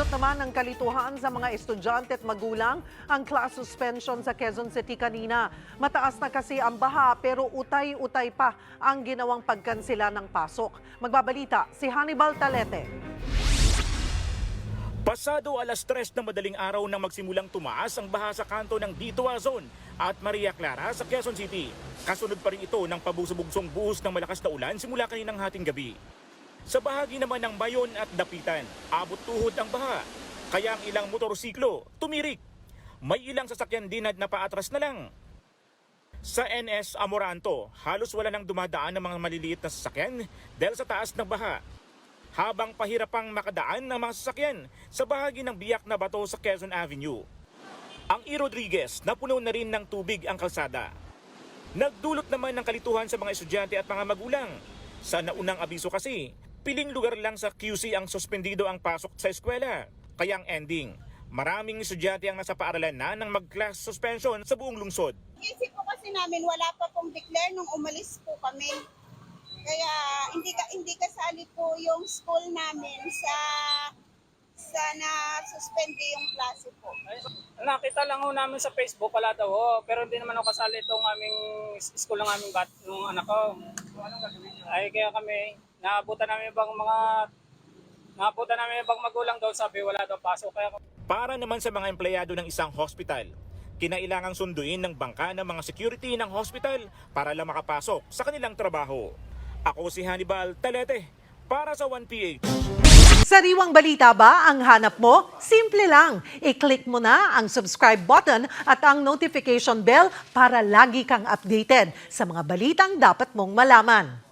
Nagdulot naman ng kalituhan sa mga estudyante at magulang ang class suspension sa Quezon City kanina. Mataas na kasi ang baha pero utay-utay pa ang ginawang pagkansela ng pasok. Magbabalita si Hannibal Talete. Pasado alas 3 ng madaling araw nang magsimulang tumaas ang baha sa kanto ng Ditua Zone at Maria Clara sa Quezon City. Kasunod pa rin ito ng pabusubugsong buhos ng malakas na ulan simula kaninang hating gabi. Sa bahagi naman ng Bayon at Dapitan, abot tuhod ang baha. Kaya ang ilang motorsiklo tumirik. May ilang sasakyan din na napaatras na lang. Sa NS Amoranto, halos wala nang dumadaan ng mga maliliit na sasakyan dahil sa taas ng baha. Habang pahirapang makadaan ng mga sasakyan sa bahagi ng biyak na bato sa Quezon Avenue. Ang E. Rodriguez, napuno na rin ng tubig ang kalsada. Nagdulot naman ng kalituhan sa mga estudyante at mga magulang. Sa naunang abiso kasi, piling lugar lang sa QC ang suspendido ang pasok sa eskwela. Kaya ang ending, maraming estudyante ang nasa paaralan na ng mag-class suspension sa buong lungsod. Isip po kasi namin wala pa pong declare nung umalis po kami. Kaya hindi ka hindi kasali po yung school namin sa sa na suspend yung klase po. Nakita lang ho namin sa Facebook pala daw ho, pero hindi naman ako kasali itong aming school ng aming bat, ng anak ko. Ay kaya kami, naabutan namin ibang mga naabutan namin ibang magulang daw sabi wala daw pasok. Kaya Para naman sa mga empleyado ng isang hospital, kinailangang sunduin ng bangka ng mga security ng hospital para lang makapasok sa kanilang trabaho. Ako si Hannibal Talete para sa 1PH. Sariwang balita ba ang hanap mo? Simple lang. I-click mo na ang subscribe button at ang notification bell para lagi kang updated sa mga balitang dapat mong malaman.